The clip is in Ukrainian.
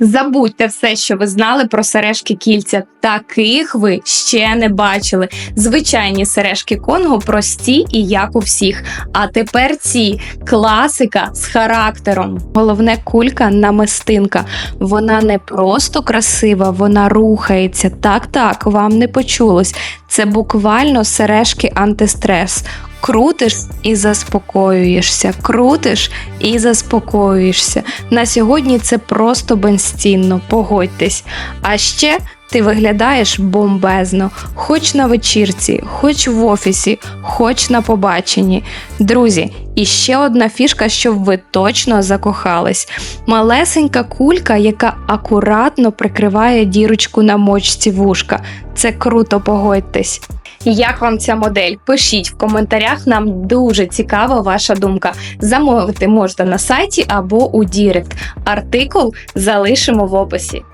Забудьте все, що ви знали про сережки кільця. Таких ви ще не бачили. Звичайні сережки Конго прості і як у всіх. А тепер ці класика з характером. Головне кулька намистинка. Вона не просто красива, вона рухається. Так, так, вам не почулось. Це буквально сережки антистрес. Крутиш і заспокоюєшся, крутиш і заспокоюєшся. На сьогодні це просто безцінно, погодьтесь. А ще ти виглядаєш бомбезно, хоч на вечірці, хоч в офісі, хоч на побаченні. Друзі, і ще одна фішка, щоб ви точно закохались. Малесенька кулька, яка акуратно прикриває дірочку на мочці вушка. Це круто, погодьтесь. Як вам ця модель? Пишіть в коментарях, нам дуже цікава ваша думка. Замовити можна на сайті або у Дірект. Артикул залишимо в описі.